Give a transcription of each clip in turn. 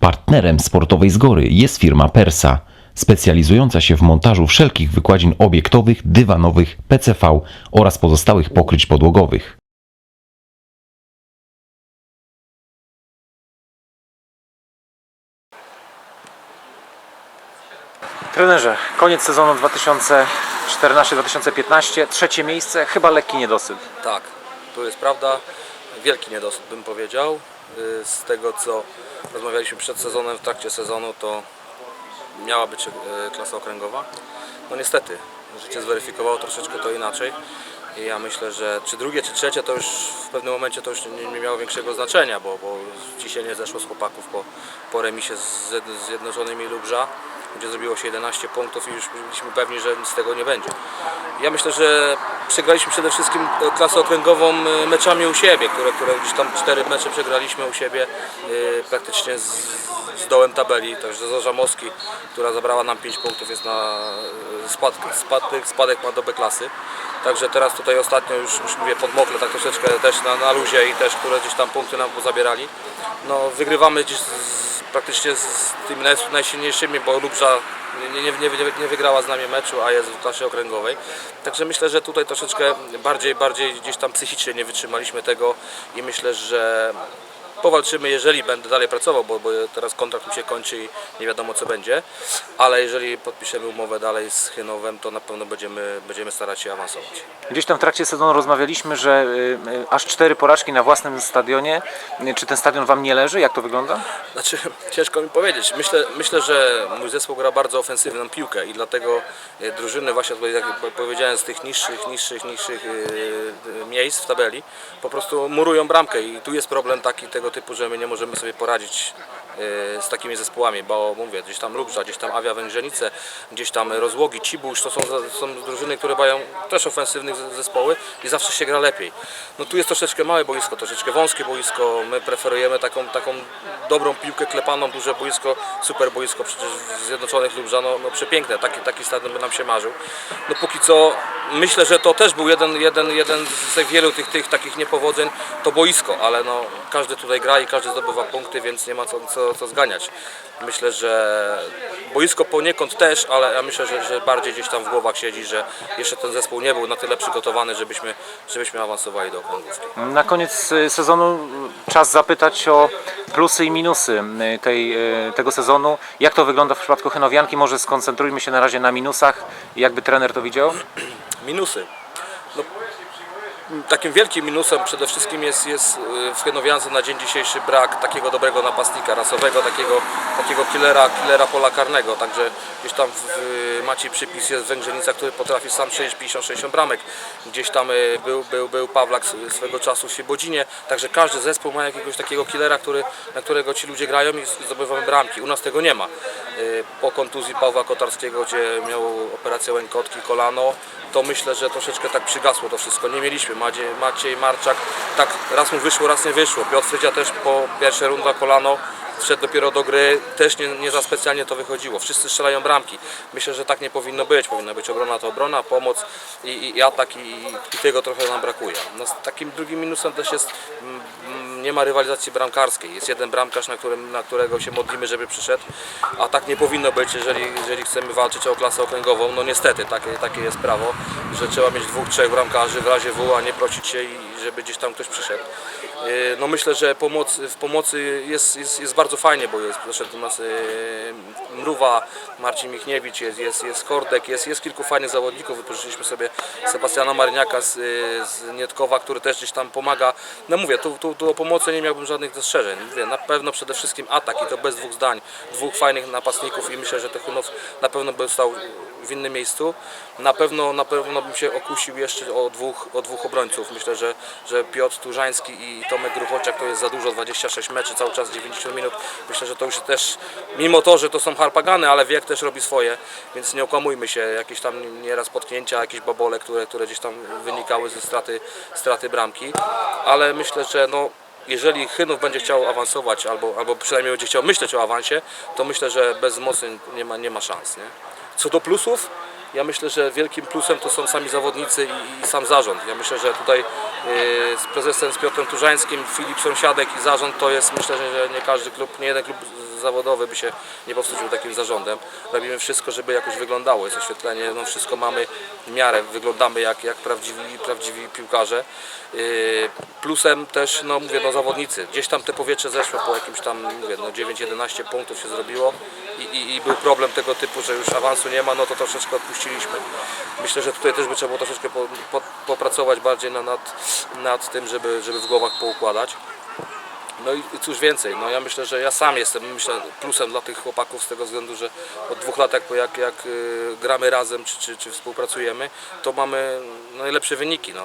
Partnerem sportowej Zgory jest firma Persa, specjalizująca się w montażu wszelkich wykładzin obiektowych, dywanowych, PCV oraz pozostałych pokryć podłogowych. Trenerze, koniec sezonu 2014-2015, trzecie miejsce, chyba lekki niedosyt. Tak, to jest prawda. Wielki niedosyt bym powiedział. Y, Z tego co rozmawialiśmy przed sezonem, w trakcie sezonu, to miała być y, klasa okręgowa. No niestety, życie zweryfikowało troszeczkę to inaczej. I ja myślę, że czy drugie, czy trzecie, to już w pewnym momencie to już nie, nie miało większego znaczenia, bo, bo dzisiaj nie zeszło z chłopaków po, po remisie z Zjednoczonymi Lubrza, gdzie zrobiło się 11 punktów i już byliśmy pewni, że nic z tego nie będzie. Ja myślę, że przegraliśmy przede wszystkim e, klasę okręgową e, meczami u siebie, które, które gdzieś tam cztery mecze przegraliśmy u siebie e, praktycznie z, z dołem tabeli. Także Zorza Moski, która zabrała nam 5 punktów, jest na spadek, spadek, spadek ma do B klasy. Także teraz tutaj ostatnio już, już mówię podmokle tak troszeczkę też na, na luzie i też, które gdzieś tam punkty nam pozabierali. No wygrywamy gdzieś z, praktycznie z tymi naj, najsilniejszymi, bo Lubrza nie, nie, nie, nie wygrała z nami meczu, a jest w klasie okręgowej. Także myślę, że tutaj troszeczkę bardziej, bardziej gdzieś tam psychicznie nie wytrzymaliśmy tego i myślę, że powalczymy, jeżeli będę dalej pracował, bo, bo teraz kontrakt mi się kończy i nie wiadomo co będzie, ale jeżeli podpiszemy umowę dalej z Chynowem, to na pewno będziemy, będziemy starać się awansować. Gdzieś tam w trakcie sezonu rozmawialiśmy, że y, y, aż cztery porażki na własnym stadionie. Y, Czy ten stadion Wam nie leży? Jak to wygląda? Znaczy, ciężko mi powiedzieć. Myślę, myślę, że mój zespół gra bardzo ofensywną piłkę i dlatego e, drużyny właśnie tutaj, jak powiedziałem, z tych niższych, niższych, niższych e, e, miejsc w tabeli po prostu murują bramkę i tu jest problem taki tego typu, że my nie możemy sobie poradzić z takimi zespołami, bo mówię, gdzieś tam Lubrza, gdzieś tam Awia Węgrzenice, gdzieś tam Rozłogi, Cibusz, to są, są drużyny, które mają też ofensywnych ze- zespoły i zawsze się gra lepiej. No tu jest troszeczkę małe boisko, troszeczkę wąskie boisko, my preferujemy taką, taką dobrą piłkę klepaną, duże boisko, super boisko przecież w Zjednoczonych Lubrza, no, no przepiękne, taki, taki stadion by nam się marzył. No póki co myślę, że to też był jeden, jeden, jeden z wielu tych, tych takich niepowodzeń, to boisko, ale no każdy tutaj gra i każdy zdobywa punkty, więc nie ma co, co, co zganiać. Myślę, że boisko poniekąd też, ale ja myślę, że, że bardziej gdzieś tam w głowach siedzi, że jeszcze ten zespół nie był na tyle przygotowany, żebyśmy, żebyśmy awansowali do okręgówki. Na koniec y, sezonu y, czas zapytać o plusy i minusy y, tej, tego sezonu. Jak to wygląda w przypadku Chenowianki? Może skoncentrujmy się na razie na minusach. Jakby trener to widział? Minusy. Takim wielkim minusem przede wszystkim jest, jest y, w na dzień dzisiejszy brak takiego dobrego napastnika rasowego, takiego, takiego killera, killera pola karnego. Także gdzieś tam w, Maciej Przypis jest Węgrzenica, który potrafi sam strzelić 50-60 bramek. Gdzieś tam y, był, był, był Pawlak swego czasu w Świebodzinie. Także każdy zespół ma jakiegoś takiego killera, który, na którego ci ludzie grają i zdobywamy bramki. U nas tego nie ma. Y, Po kontuzji Pawła Kotarskiego, gdzie miał operację łękotki, kolano, to myślę, że troszeczkę tak przygasło to wszystko. Nie mieliśmy. Maciej, Maciej Marczak, tak raz mu wyszło, raz nie wyszło. Piotr Frydzia też po pierwszej runda kolano wszedł dopiero do gry, też nie, nie za specjalnie to wychodziło. Wszyscy strzelają bramki. Myślę, że tak nie powinno być. Powinna być obrona to obrona, pomoc i, i, i atak i, i tego trochę nam brakuje. No, takim drugim minusem też jest mm, nie ma rywalizacji bramkarskiej. Jest jeden bramkarz, na, którym, na którego się modlimy, żeby przyszedł, a tak nie powinno być, jeżeli, jeżeli chcemy walczyć o klasę okręgową. No niestety, takie, takie jest prawo, że trzeba mieć dwóch, trzech bramkarzy w razie W, a nie prosić się, i żeby gdzieś tam ktoś przyszedł. Yy, No myślę, że pomoc, w pomocy jest, jest, jest bardzo fajnie, bo jest doszedł do nas yy, Mruwa, Marcin Michniewicz, jest, jest, jest Kordek, jest, jest kilku fajnych zawodników. Wypożyczyliśmy sobie Sebastiana Marniaka z, yy, z Nietkowa, który też gdzieś tam pomaga. No mówię, tu, tu, tu o pomocy nie miałbym żadnych zastrzeżeń. Mówię, na pewno przede wszystkim atak i to bez dwóch zdań. Dwóch fajnych napastników i myślę, że Techunów na pewno by stał w innym miejscu. Na pewno, na pewno bym się okusił jeszcze o dwóch, o dwóch obrońców. Myślę, że, że Piotr Turzański i Tomek Gruchociak to jest za dużo, 26 meczy, cały czas 90 minut. Myślę, że to już też, mimo to, że to są harpagany, ale wiek też robi swoje, więc nie okłamujmy się, jakieś tam nieraz potknięcia, jakieś babole, które, które gdzieś tam wynikały ze straty, straty bramki, ale myślę, że no, jeżeli Chynów będzie chciał awansować, albo, albo przynajmniej będzie chciał myśleć o awansie, to myślę, że bez mocy nie ma, nie ma szans. Nie? Co do plusów, ja myślę, że wielkim plusem to są sami zawodnicy i, i sam zarząd. Ja myślę, że tutaj yy, z prezesem, z Piotrem Turzańskim, Filip Sąsiadek i zarząd to jest, myślę, że, nie każdy klub, nie jeden klub zawodowy by się nie powtórzył takim zarządem. Robimy wszystko, żeby jakoś wyglądało. Jest oświetlenie, no wszystko mamy w miarę, wyglądamy jak, jak prawdziwi, prawdziwi piłkarze. Yy, Plusem też, no mówię, no zawodnicy. Gdzieś tam te powietrze zeszło po jakimś tam, mówię, no 9-11 punktów się zrobiło i, i, i był problem tego typu, że już awansu nie ma, no to troszeczkę odpuściliśmy. Myślę, że tutaj też by trzeba było troszeczkę po, po, popracować bardziej na, nad, nad tym, żeby, żeby w głowach poukładać. No i cóż więcej, no ja myślę, że ja sam jestem myślę plusem dla tych chłopaków z tego względu, że od dwóch lat jak, jak, jak y, gramy razem czy, czy, czy współpracujemy, to mamy najlepsze wyniki. No.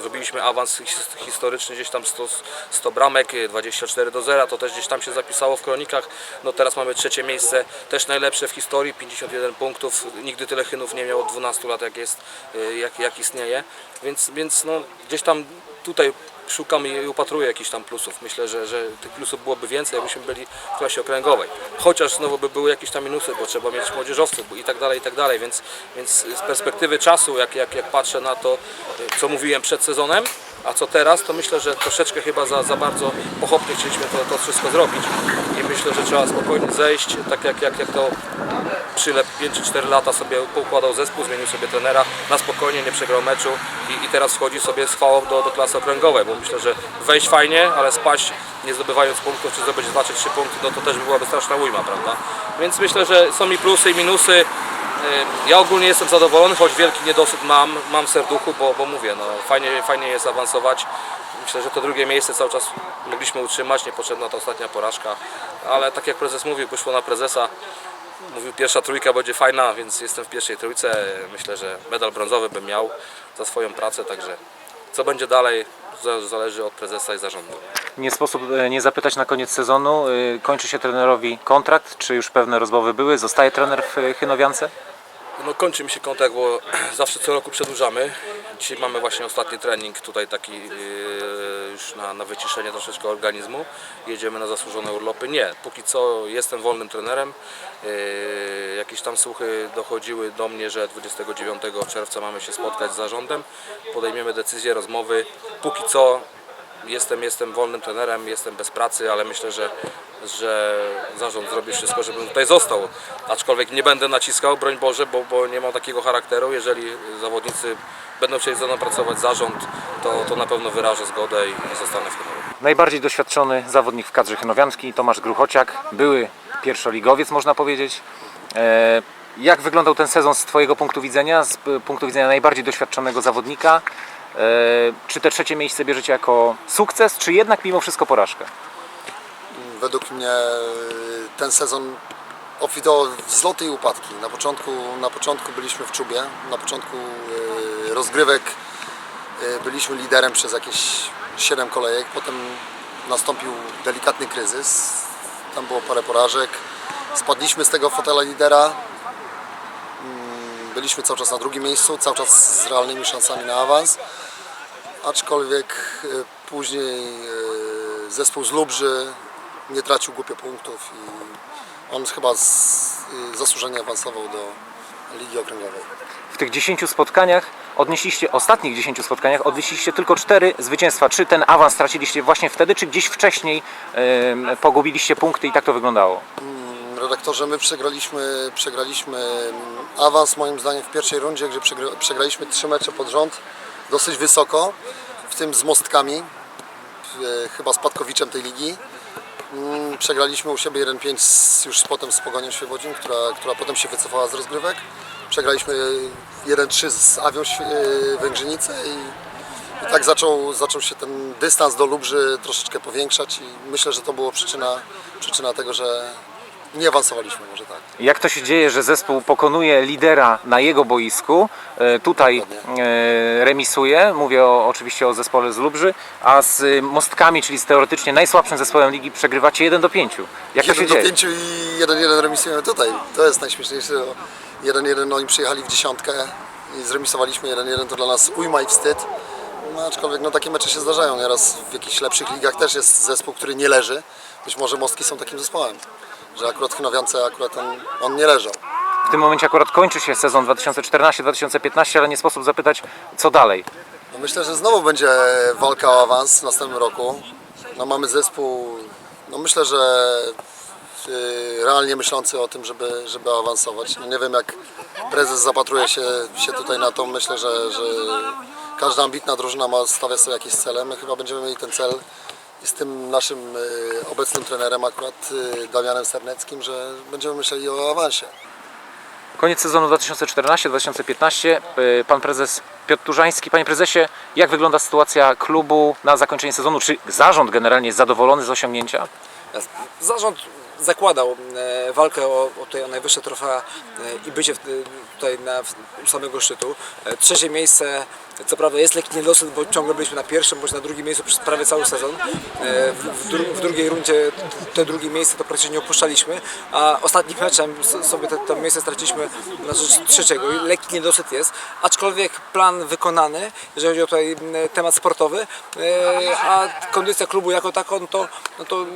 Zrobiliśmy awans his- historyczny, gdzieś tam 100, 100 bramek, y, 24 do 0, to też gdzieś tam się zapisało w kronikach. No teraz mamy trzecie miejsce, też najlepsze w historii, 51 punktów. Nigdy tyle chynów nie miał od 12 lat jak jest, y, jak, jak istnieje. Więc, więc no, gdzieś tam tutaj szukam i upatruję jakichś tam plusów. Myślę, że, że tych plusów byłoby więcej, jakbyśmy byli w klasie okręgowej. Chociaż znowu by były jakieś tam minusy, bo trzeba mieć młodzieżowców i tak dalej, i tak dalej. Więc, więc z perspektywy czasu, jak, jak, jak patrzę na to, co mówiłem przed sezonem, a co teraz, to myślę, że troszeczkę chyba za, za bardzo pochopnie chcieliśmy to, to wszystko zrobić. I myślę, że trzeba spokojnie zejść, tak jak, jak, jak to Przylep 5 czy 4 lata sobie poukładał zespół, zmienił sobie trenera na spokojnie, nie przegrał meczu i, i teraz wchodzi sobie z chwałą do, do klasy okręgowej, bo myślę, że wejść fajnie, ale spaść nie zdobywając punktów, czy zdobyć 2 czy 3 punkty, no to też by byłaby straszna ujma, prawda? Więc myślę, że są i plusy i minusy. Yy, Ja ogólnie jestem zadowolony, choć wielki niedosyt mam, mam w serduchu, bo, bo mówię, no, fajnie, fajnie jest awansować. Myślę, że to drugie miejsce cały czas mogliśmy utrzymać, niepotrzebna ta ostatnia porażka, ale tak jak prezes mówił, wyszło na prezesa, Mówił, pierwsza trójka będzie fajna, więc jestem w pierwszej trójce. Myślę, że medal brązowy bym miał za swoją pracę, także co będzie dalej za- zależy od prezesa i zarządu. Nie sposób e, nie zapytać na koniec sezonu. y, Kończy się trenerowi kontrakt, czy już pewne rozmowy były? Zostaje trener w y, Chynowiance? No kończy mi się kontakt, bo zawsze co roku przedłużamy. Dzisiaj mamy właśnie ostatni trening tutaj taki już na, na wyciszenie troszeczkę organizmu. Jedziemy na zasłużone urlopy. Nie, póki co jestem wolnym trenerem. Yy, jakieś tam słuchy dochodziły do mnie, że 29 czerwca mamy się spotkać z zarządem. Podejmiemy decyzję, rozmowy. Póki co jestem, jestem wolnym trenerem, jestem bez pracy, ale myślę, że, że zarząd zrobi wszystko, żebym tutaj został. Aczkolwiek nie będę naciskał, broń Boże, bo, bo nie mam takiego charakteru. Jeżeli zawodnicy będą chcieli ze mną pracować, zarząd, to, to na pewno wyrażę zgodę i, zostanę w tym. Najbardziej doświadczony zawodnik w kadrze chynowiańskiej, Tomasz Gruchociak, były pierwszoligowiec można powiedzieć. E, Jak wyglądał ten sezon z Twojego punktu widzenia, z punktu widzenia najbardziej doświadczonego zawodnika? E, Czy te trzecie miejsce bierzecie jako sukces, czy jednak mimo wszystko porażkę? Według mnie y, ten sezon obfitował w wzloty i upadki. Na początku, na początku byliśmy w czubie, na początku y, rozgrywek byliśmy liderem przez jakieś 7 kolejek, potem nastąpił delikatny kryzys, tam było parę porażek, spadliśmy z tego fotela lidera, Mm, byliśmy cały czas na drugim miejscu, cały czas z realnymi szansami na awans, aczkolwiek y, później y, zespół z Lubrzy nie tracił głupio punktów i on chyba z, y, zasłużenie awansował do Ligi Okręgowej. W tych 10 spotkaniach odnieśliście, ostatnich 10 spotkaniach odnieśliście tylko 4 zwycięstwa. Czy ten awans straciliście właśnie wtedy, czy gdzieś wcześniej em, pogubiliście punkty i tak to wyglądało? Redaktorze, my przegraliśmy, przegraliśmy mm, awans moim zdaniem w pierwszej rundzie, gdzie przegra, przegraliśmy trzy mecze pod rząd dosyć wysoko, w tym z Mostkami, e, chyba spadkowiczem tej ligi. Mm, Przegraliśmy u siebie 1-5 z, już potem z Pogonią Świebodzin, która, która potem się wycofała z rozgrywek. Przegraliśmy 1-3 z Awią e, Węgrzynice i, i tak zaczął, zaczął się ten dystans do Lubrzy troszeczkę powiększać i myślę, że to było przyczyna, przyczyna tego, że nie awansowaliśmy może tak. Jak to się dzieje, że zespół pokonuje lidera na jego boisku, e, tutaj e, remisuje, mówię o, oczywiście o zespole z Lubrzy, a z e, Mostkami, czyli z teoretycznie najsłabszym zespołem ligi, przegrywacie 1 do 5. Jak to się 1 do dzieje? 5 i 1-1 remisujemy tutaj. To jest najśmieszniejsze. 1-1 oni przyjechali w dziesiątkę i zremisowaliśmy 1-1 to dla nas ujma i wstyd. No, aczkolwiek no, takie mecze się zdarzają. Nieraz w jakichś lepszych ligach też jest zespół, który nie leży. Być może Mostki są takim zespołem, że akurat w akurat on, on nie leżał. W tym momencie akurat kończy się sezon 2014-2015, ale nie sposób zapytać, co dalej. No myślę, że znowu będzie walka o awans w następnym roku. No mamy zespół, no myślę, że y, realnie myślący o tym, żeby, żeby awansować. No nie wiem jak prezes zapatruje się, się tutaj na to. Myślę, że, że każda ambitna drużyna ma stawia sobie jakieś cele. My chyba będziemy mieli ten cel i z tym naszym y, obecnym trenerem akurat y, Damianem Serneckim, że będziemy myśleli o awansie. Koniec sezonu 2014-2015. Y, Pan prezes Piotr Turzański. Panie prezesie, jak wygląda sytuacja klubu na zakończenie sezonu? Czy zarząd generalnie jest zadowolony z osiągnięcia? Zarząd zakładał e, walkę o, o, tutaj, o najwyższe trofea e, i bycie tutaj na, u samego szczytu. E, Trzecie miejsce, co prawda jest lekki niedosyt, bo ciągle byliśmy na pierwszym bądź na drugim miejscu przez prawie cały sezon. E, W, dru, w drugiej rundzie te drugie miejsce to praktycznie nie opuszczaliśmy, a ostatnim meczem sobie to miejsce straciliśmy na rzecz trzeciego. Lekki niedosyt jest, aczkolwiek plan wykonany, jeżeli chodzi o tutaj temat sportowy, e, a kondycja klubu jako taką, no to, no to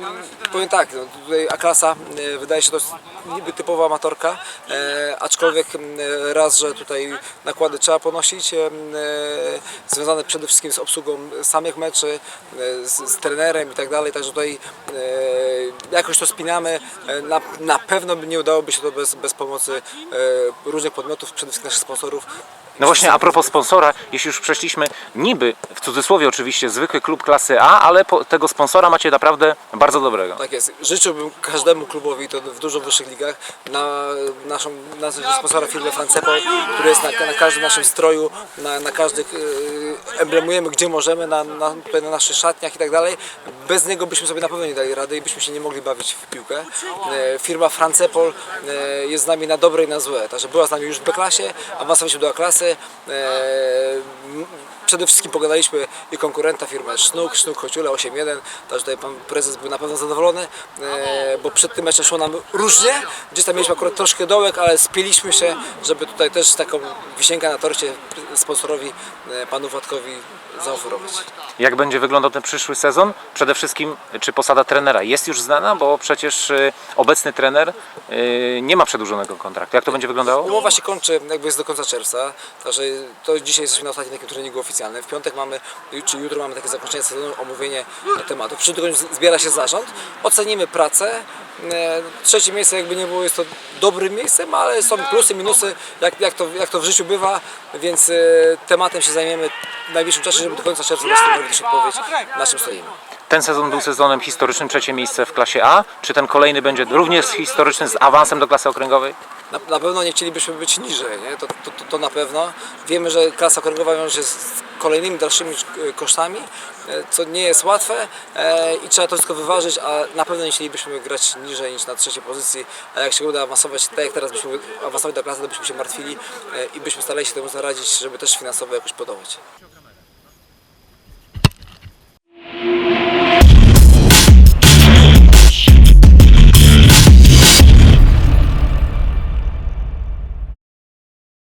powiem tak, no, tutaj A-klasa e, wydaje się jest niby typowa amatorka, aczkolwiek raz, że tutaj nakłady trzeba ponosić, związane przede wszystkim z obsługą samych meczy, e, z, z trenerem i tak dalej, także tutaj e, jakoś to spinamy. E, Na, na pewno nie udałoby się to bez, bez pomocy różnych podmiotów, przede wszystkim naszych sponsorów. No właśnie, a propos sponsora, jeśli już przeszliśmy, niby, w cudzysłowie oczywiście, zwykły klub klasy A, ale po, tego sponsora macie naprawdę bardzo dobrego. Tak jest. Życzyłbym każdemu klubowi, to w dużo wyższych ligach, na naszą na sponsora firmę Francepol, który jest na, na każdym naszym stroju, na, na każdych, yy, emblemujemy gdzie możemy, na, na, na naszych szatniach i tak dalej. Bez niego byśmy sobie na pewno nie dali rady i byśmy się nie mogli bawić w piłkę. E, firma Francepol e, jest z nami na dobre i na złe, także była z nami już w B-klasie, awansowaliśmy do A-klasy. E, Przede wszystkim pogadaliśmy i konkurenta firmę Sznuk, Sznuk Chociule 8.1, także tutaj pan prezes był na pewno zadowolony, bo przed tym meczem szło nam różnie, gdzieś tam mieliśmy akurat troszkę dołek, ale spieliśmy się, żeby tutaj też taką wisienkę na torcie sponsorowi, panu Władkowi zaoferować. Jak będzie wyglądał ten przyszły sezon? Przede wszystkim, czy posada trenera jest już znana, bo przecież y, obecny trener y, nie ma przedłużonego kontraktu. Jak to będzie wyglądało? Umowa się kończy jakby jest do końca czerwca, także to dzisiaj jesteśmy na ostatnim takim treningu oficjalnym. W piątek mamy, czy jutro mamy takie zakończenie sezonu, omówienie tematu. W przyszłym tygodniu zbiera się zarząd, ocenimy pracę. E, Trzecie miejsce jakby nie było, jest to dobrym miejscem, ale są plusy, minusy, jak, jak, to, jak to w życiu bywa, więc e, tematem się zajmiemy w najbliższym czasie, żeby do końca czerwca również odpowiedź, na czym stoimy. Ten sezon był sezonem historycznym, trzecie miejsce w klasie A. Czy ten kolejny będzie również historyczny z awansem do klasy okręgowej? Na, na pewno nie chcielibyśmy być niżej, nie? To, to, to, to na pewno. Wiemy, że klasa okręgowa wiąże się z kolejnymi dalszymi e, kosztami, e, co nie jest łatwe e, i trzeba to wszystko wyważyć, a na pewno nie chcielibyśmy grać niżej niż na trzeciej pozycji, a jak się uda awansować tak jak teraz byśmy awansować do klasy, to byśmy się martwili i byśmy starali się temu zaradzić, żeby też finansowo jakoś podołać.